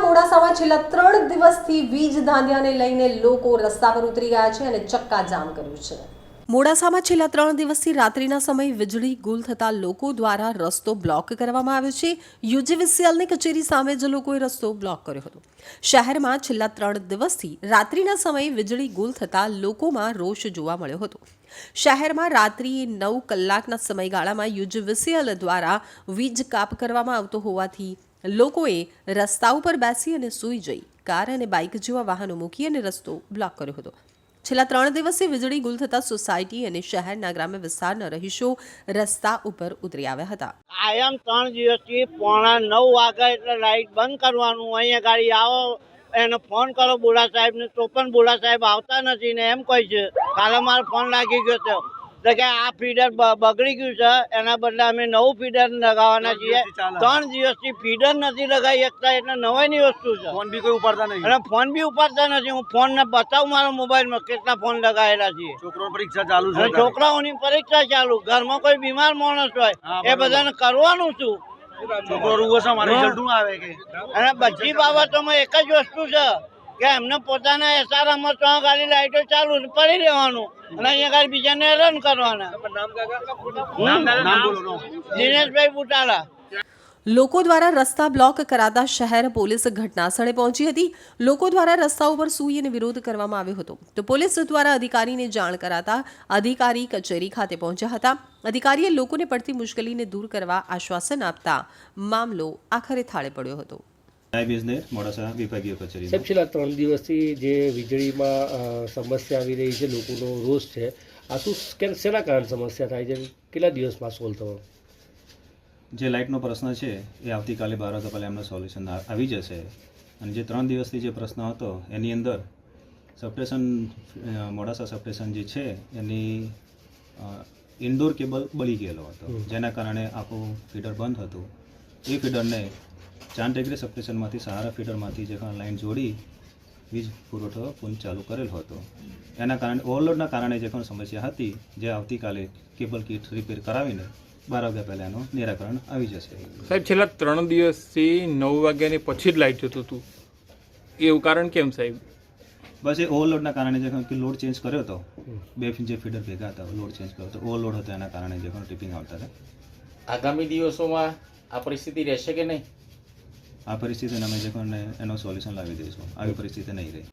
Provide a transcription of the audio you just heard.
મોડાસામાં છેલ્લા ત્રણ દિવસથી વીજ ધાંધિયાને લઈને લોકો રસ્તા પર ઉતરી ગયા છે અને ચક્કાજામ કર્યું છે. મોડાસામાં છેલ્લા ત્રણ દિવસથી રાત્રિના સમયે વીજળી ગુલ થતા લોકો દ્વારા રસ્તો બ્લોક કરવામાં આવ્યો છે. યુજીવીસીએલની કચેરી સામે જ લોકોએ રસ્તો બ્લોક કર્યો હતો. શહેરમાં છેલ્લા ત્રણ દિવસથી રાત્રિના સમયે વીજળી ગુલ થતા લોકોમાં રોષ જોવા મળ્યો હતો. શહેરમાં રાત્રિએ નવ કલાકના સમયગાળામાં યુજીવીસીએલ દ્વારા વીજ કાપ કરવામાં આવતો હોવાથી લોકોએ રસ્તા ઉપર બેસી અને સૂઈ જઈ, કાર અને બાઇક જેવા વાહનો મૂકી અને રસ્તો બ્લોક કર્યો હતો. છેલ્લા ત્રણ દિવસથી વીજળી ગુલ થતા સોસાયટી અને શહેરના ગ્રામ્ય વિસ્તારના રહીશો રસ્તા ઉપર ઉતરી આવ્યા હતા. આયામ ત્રણ દિવસથી પોણા નવ વાગે એટલે લાઇટ બંધ કરવાનું. અહીંયા ગાડી આવો, એને ફોન કરો બોલા સાહેબને. તો પણ બોલા સાહેબ આવતા નથી ને એમ કહે છે. કાલે મારો ફોન લાગી ગયો છે. તો કે આ ફીડર બગડી ગયું છે. એના બદલે અમે નવું ફીડર લગાવવાના છીએ. ત્રણ દિવસથી ફીડર નથી લગાવી શકતા એટલે નવાઈની વસ્તુ છે. ફોન બી કોઈ ઉપાડતા નહીં. અને ફોન બી ઉપાડતા નથી. હું ફોન ને બતાવું મારા મોબાઈલમાં કેટલા ફોન લગાવેલા છે છોકરો પરીક્ષા ચાલુ છે છોકરાઓની પરીક્ષા ચાલુ. ઘરમાં કોઈ બીમાર માણસ હોય એ બધાને કરવાનું શું? છોકરો રૂવો છે મારે. રિઝલ્ટ આવે કે? અને બધી બાબતોમાં એક જ વસ્તુ છે. કે એમને પોતાના એસારામાં ત્રણ ગાડી લાઈટો ચાલુ પડી રહેવાનું. અને અહીંયા ગાડી બીજાને રન કરવાના. નામ નામ બોલો નામ. દિનેશભાઈ બુટાલા. લોકો દ્વારા રસ્તા બ્લોક કરાતા શહેર પોલીસ ઘટનાસ્થળે પહોંચી હતી. લોકો દ્વારા રસ્તા ઉપર સૂઈ અને વિરોધ કરવામાં આવ્યો હતો. તો પોલીસ દ્વારા અધિકારીને જાણ કરાતા અધિકારી કચેરી ખાતે પહોંચ્યા હતા. અધિકારીએ લોકોને પડતી મુશ્કેલીને દૂર કરવા આશ્વાસન આપતા મામલો આખરે થાળે પડ્યો હતો. ઇજનેર મોડાસા વિભાગીય કચેરી સાહેબ છેલ્લા ત્રણ દિવસથી જે વીજળીમાં સમસ્યા આવી રહી છે લોકોનો રોષ છે આ શું કે શેના કારણે સમસ્યા થાય છે? કેટલા દિવસમાં સોલ્વ થવાનું? જે લાઇટનો પ્રશ્ન છે એ આવતીકાલે બાર વાગ્યા પહેલાં એમનો સોલ્યુશન આવી જશે. અને જે ત્રણ દિવસથી જે પ્રશ્ન હતો એની અંદર સબસ્ટેશન મોડાસા સબસ્ટેશન જે છે એની ઇન્ડોર કેબલ બળી ગયેલો હતો. જેના કારણે આખું ફીડર બંધ હતું. એ ફીડરને ચાર ડિગ્રી સપ્રેશનમાંથી સહારા ફીડરમાંથી જે પણ લાઇન જોડી વીજ પુરવઠો પુન ચાલુ કરેલો હતો. એના કારણે ઓવરલોડના કારણે જે પણ સમસ્યા હતી જે આવતીકાલે કેબલ કીટ રિપેર કરાવીને બાર વાગ્યા પહેલાં એનું નિરાકરણ આવી જશે. સાહેબ છેલ્લા ત્રણ દિવસથી નવ વાગ્યાની પછી જ લાઇટ જતું હતું. એવું કારણ કેમ સાહેબ? બસ એ ઓવરલોડના કારણે જે પણ લોડ ચેન્જ કર્યો હતો. બે જે ફીડર ભેગા હતા લોડ ચેન્જ કર્યો હતો. ઓવરલોડ હતો એના કારણે જે પણ ટિપિંગ આવતા હતા. આગામી દિવસોમાં આ પરિસ્થિતિ રહેશે કે નહીં? આ પરિસ્થિતિને અમે પણ એનો સોલ્યુશન લાવી દઈશું. આવી પરિસ્થિતિ નહીં રહે.